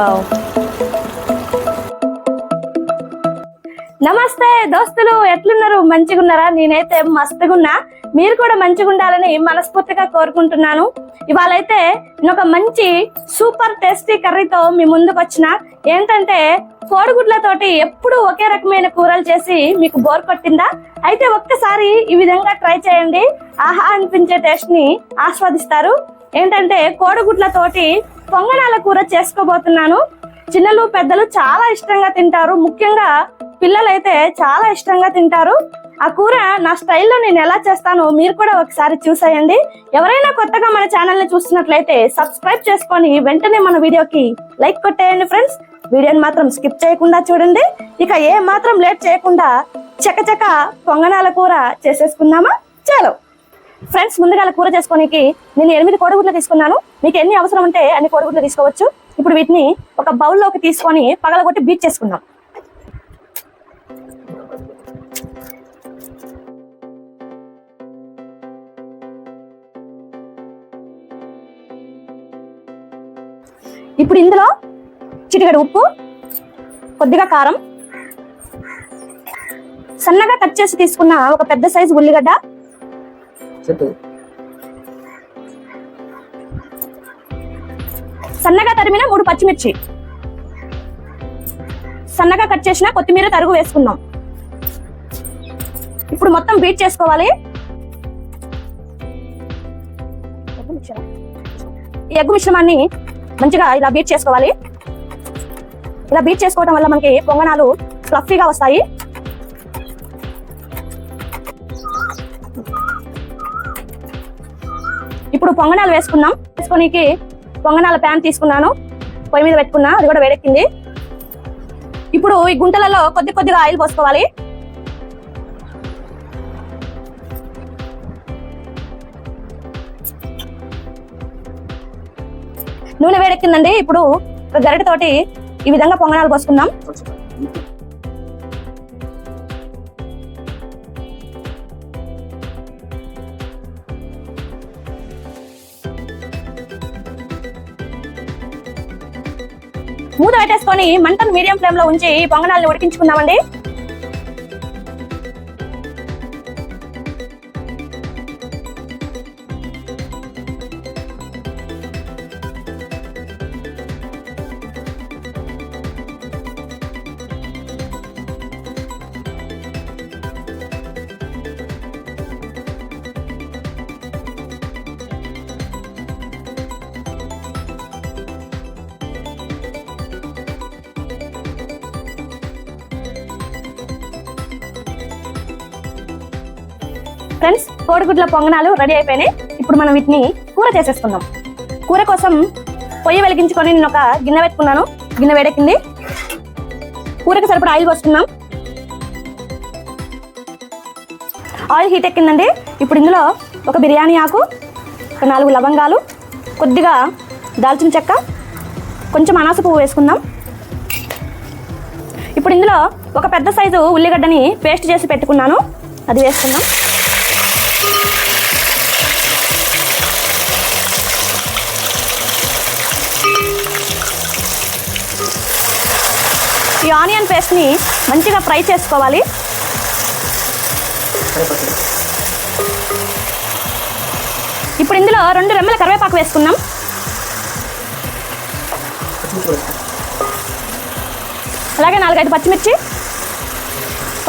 Wow నమస్తే దోస్తులు ఎట్లున్నారు? మంచిగా ఉన్నారా నేనైతే మస్తుగా ఉన్నా మీరు కూడా మంచిగా ఉండాలని మనస్ఫూర్తిగా కోరుకుంటున్నాను. ఇవాళైతే నేను ఒక మంచి సూపర్ టేస్టీ కర్రీతో మీ ముందుకు వచ్చిన ఏంటంటే కోడిగుడ్లతోటి ఎప్పుడు ఒకే రకమైన కూరలు చేసి మీకు బోర్ కొట్టిందా? అయితే ఒక్కసారి ఈ విధంగా ట్రై చేయండి. ఆహా అనిపించే టేస్ట్ని ఆస్వాదిస్తారు. ఏంటంటే కోడిగుడ్లతోటి పొంగనాల కూర చేసుకోబోతున్నాను. చిన్నలు పెద్దలు చాలా ఇష్టంగా తింటారు. ముఖ్యంగా పిల్లలైతే చాలా ఇష్టంగా తింటారు. ఆ కూర నా స్టైల్లో నేను ఎలా చేస్తానో మీరు కూడా ఒకసారి చూసేయండి. ఎవరైనా కొత్తగా మన ఛానల్ని చూస్తున్నట్లయితే సబ్స్క్రైబ్ చేసుకొని వెంటనే మన వీడియోకి లైక్ కొట్టేయండి ఫ్రెండ్స్. వీడియోని మాత్రం స్కిప్ చేయకుండా చూడండి. ఇక ఏ మాత్రం లేట్ చేయకుండా చకచక పొంగనాల కూర చేసేసుకుందామా? చలో. ఫ్రెండ్స్ ముందుగా కూర చేసుకోనికి నేను ఎనిమిది కోడిగుడ్లు తీసుకున్నాను. మీకు ఎన్ని అవసరం ఉంటే అన్ని కోడిగుడ్లు తీసుకోవచ్చు. ఇప్పుడు వీటిని ఒక బౌల్లోకి తీసుకొని పగలగొట్టి బీట్ చేసుకుందాం. ఇప్పుడు ఇందులో చిటికెడు ఉప్పు కొద్దిగా కారం. సన్నగా కట్ చేసి తీసుకున్న ఒక పెద్ద సైజు ఉల్లిగడ్డ చెప్పు. సన్నగా తరిమిన మూడు పచ్చిమిర్చి. సన్నగా కట్ చేసిన కొత్తిమీర తరుగు వేసుకుందాం. ఇప్పుడు మొత్తం బీట్ చేసుకోవాలి. ఈ ఎగ్గు మిశ్రమాన్ని మంచిగా ఇలా బీట్ చేసుకోవాలి. ఇలా బీట్ చేసుకోవడం వల్ల మనకి పొంగనాలు ఫ్లఫీగా వస్తాయి. ఇప్పుడు పొంగనాలు వేసుకుందాం వేసుకోనికి పొంగనాల ప్యాన్ తీసుకున్నాను. పొయ్యి మీద పెట్టుకున్నా అది కూడా వేడెక్కింది. ఇప్పుడు ఈ గుంటలలో కొద్ది కొద్దిగా ఆయిల్ పోసుకోవాలి. నూనె వేడెక్కిందండి. ఇప్పుడు ఒక ఈ విధంగా పొంగనాలు పోసుకుందాం. మూత పెట్టేసుకొని మంటను మీడియం ఫ్లేమ్లో ఉంచి ఈ పొంగనాలను ఉడికించుకుందామండి. ఫ్రెండ్స్ కోడిగుడ్ల పొంగనాలు రెడీ అయిపోయినాయి. ఇప్పుడు మనం వీటిని కూర చేసేసుకుందాం. కూర కోసం పొయ్యి వెలిగించుకొని నేను ఒక గిన్నె పెట్టుకున్నాను. గిన్నె వేడెక్కింది. కూరకు సరిపడా ఆయిల్ పోసుకుందాం. ఆయిల్ హీట్ ఎక్కిందండి. ఇప్పుడు ఇందులో ఒక బిర్యానీ ఆకు ఒక నాలుగు లవంగాలు కొద్దిగా దాల్చిన చెక్క కొంచెం అనాస పువ్వు వేసుకుందాం. ఇప్పుడు ఇందులో ఒక పెద్ద సైజు ఉల్లిగడ్డని పేస్ట్ చేసి పెట్టుకున్నాను. అది వేసుకుందాం. ఈ ఆనియన్ పేస్ట్ని మంచిగా ఫ్రై చేసుకోవాలి. ఇప్పుడు ఇందులో రెండు రెమ్మల కరివేపాకు వేసుకుందాం. అలాగే నాలుగైదు పచ్చిమిర్చి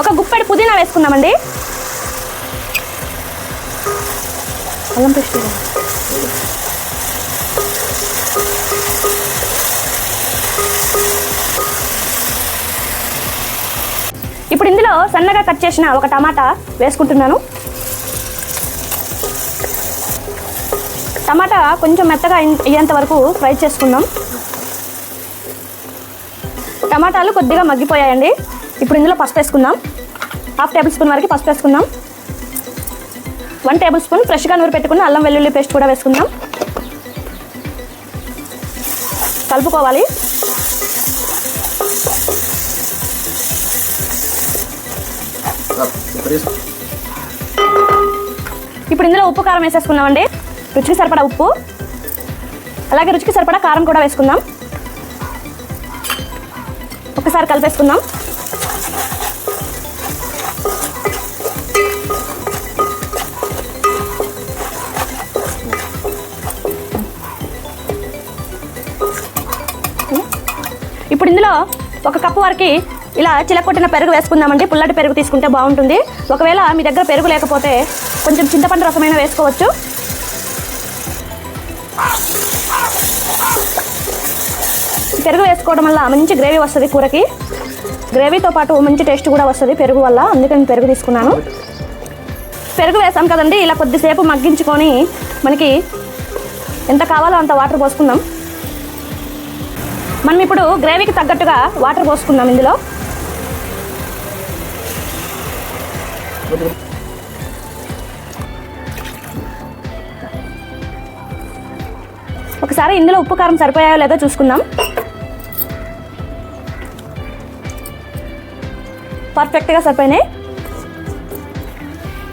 ఒక గుప్పెడు పుదీనా వేసుకుందామండి. అల్లం పేస్ట్ ఇప్పుడు ఇందులో సన్నగా కట్ చేసిన ఒక టమాటా వేసుకుంటున్నాను. టమాటా కొంచెం మెత్తగా అయ్యేంత వరకు ఫ్రై చేసుకుందాం. టమాటాలు కొద్దిగా మగ్గిపోయాయండి. ఇప్పుడు ఇందులో పసుపు వేసుకుందాం. హాఫ్ టేబుల్ స్పూన్ వరకు పసుపు వేసుకుందాం. వన్ టేబుల్ స్పూన్ ఫ్రెష్గా నూరు పెట్టుకున్న అల్లం వెల్లుల్లి పేస్ట్ కూడా వేసుకుందాం. కలుపుకోవాలి. ఇప్పుడు ఇందులో ఉప్పు కారం వేసేసుకున్నామండి రుచికి సరిపడా ఉప్పు. అలాగే రుచికి సరిపడా కారం కూడా వేసుకుందాం. ఒకసారి కలిపేసుకుందాం. ఇప్పుడు ఇందులో ఒక కప్పు వరకు ఇలా చిలకొట్టిన పెరుగు వేసుకుందామండి పుల్లటి పెరుగు తీసుకుంటే బాగుంటుంది. ఒకవేళ మీ దగ్గర పెరుగు లేకపోతే కొంచెం చింతపండు రసమైన వేసుకోవచ్చు. పెరుగు వేసుకోవడం వల్ల మంచి గ్రేవీ వస్తుంది కూరకి. గ్రేవీతో పాటు మంచి టేస్ట్ కూడా వస్తుంది పెరుగు వల్ల. అందుకని పెరుగు తీసుకున్నాను. పెరుగు వేసాం కదండి ఇలా కొద్దిసేపు మగ్గించుకొని మనకి ఎంత కావాలో అంత వాటర్ పోసుకుందాం. మనం ఇప్పుడు గ్రేవీకి తగ్గట్టుగా వాటర్ పోసుకుందాం ఇందులో. ఒకసారి ఇందులో ఉప్పు కారం సరిపోయాయో లేదో చూసుకుందాం. పర్ఫెక్ట్గా సరిపోయినాయి.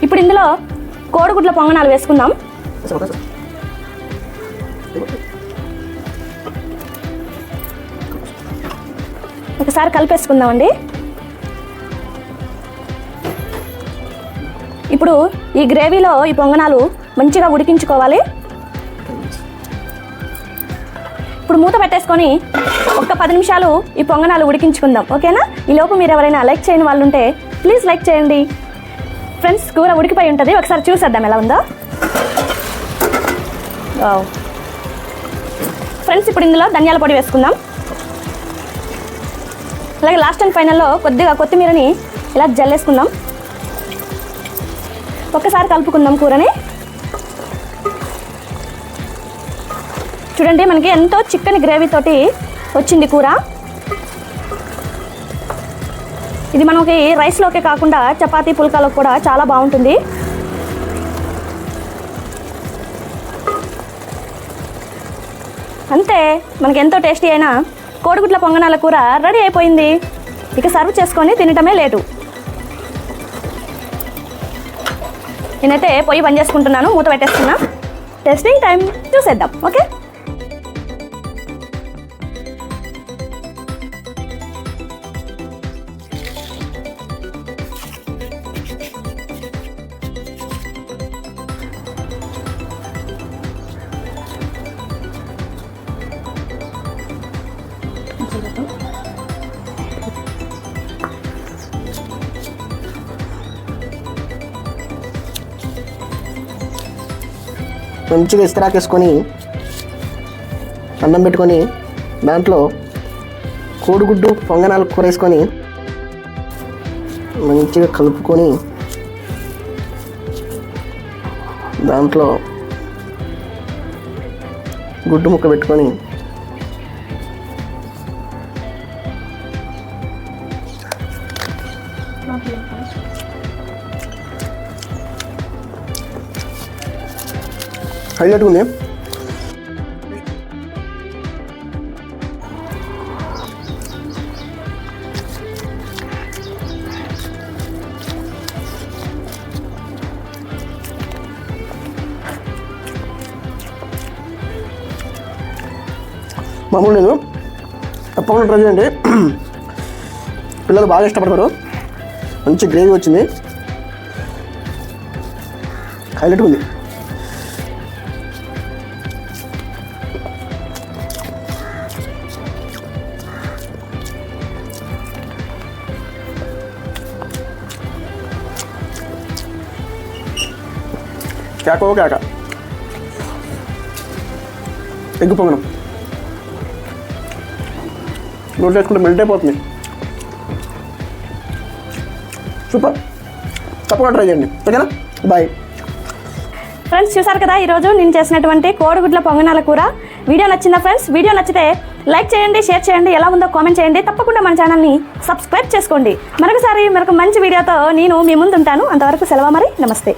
ఇప్పుడు ఇందులో కోడిగుడ్ల పొంగనాలు వేసుకుందాం. ఒకసారి ఒకసారి కలిపేసుకుందామండి. ఇప్పుడు ఈ గ్రేవీలో ఈ పొంగనాలు మంచిగా ఉడికించుకోవాలి. ఇప్పుడు మూత పెట్టేసుకొని ఒక్క పది నిమిషాలు ఈ పొంగనాలు ఉడికించుకుందాం ఓకేనా? ఈ లోపు మీరు ఎవరైనా లైక్ చేయని వాళ్ళు ఉంటే ప్లీజ్ లైక్ చేయండి. ఫ్రెండ్స్ కూర ఉడికిపోయి ఉంటుంది. ఒకసారి చూసేద్దాం ఎలా ఉందో. ఫ్రెండ్స్ ఇప్పుడు ఇందులో ధనియాల పొడి వేసుకుందాం. అలాగే లాస్ట్ అండ్ ఫైనల్లో కొద్దిగా కొత్తిమీరని ఇలా జల్లేసుకుందాం. ఒక్కసారి కలుపుకుందాం కూరని. చూడండి మనకి ఎంతో చిక్కని గ్రేవీతోటి వచ్చింది కూర. ఇది మనకి రైస్లోకే కాకుండా చపాతీ పుల్కాలో కూడా చాలా బాగుంటుంది. అంతే మనకి ఎంతో టేస్టీ అయిన కోడిగుడ్ల పొంగనాల కూర రెడీ అయిపోయింది. ఇక సర్వ్ చేసుకొని తినటమే లేటు. నేనైతే పొయ్యి బంద్ చేసుకుంటున్నాను మూత పెట్టేస్తున్నా. టెస్టింగ్ టైం చూసేద్దాం ఓకే? మంచిగా ఇస్త్రాకేసుకొని అన్నం పెట్టుకొని దాంట్లో కోడిగుడ్డు పొంగనాలు కూర వేసుకొని మంచిగా కలుపుకొని దాంట్లో గుడ్డు ముక్క పెట్టుకొని హైలైట్ ఉంది. మామూలు లేదు. తప్పకుండా ట్రై చేయండి. పిల్లలు బాగా ఇష్టపడతారు. మంచి గ్రేవీ వచ్చింది. హైలైట్ ఉంది. కేకో కేక. ఎగ్గు పొంగనం నోట్లో వేసుకుంటే మెల్ట్ అయిపోతుంది. సూపర్. తప్పకుండా ట్రై చేయండి. ఓకేనా? బాయ్. ఫ్రెండ్స్ చూసారు కదా ఈరోజు నేను చేసినటువంటి కోడిగుడ్ల పొంగనాల కూర. వీడియో నచ్చిందా ఫ్రెండ్స్? వీడియో నచ్చితే లైక్ చేయండి షేర్ చేయండి ఎలా ఉందో కామెంట్ చేయండి. తప్పకుండా మన ఛానల్ని సబ్స్క్రైబ్ చేసుకోండి. మరొకసారి మరొక మంచి వీడియోతో నేను మీ ముందు ఉంటాను అంతవరకు సెలవు మరి. నమస్తే.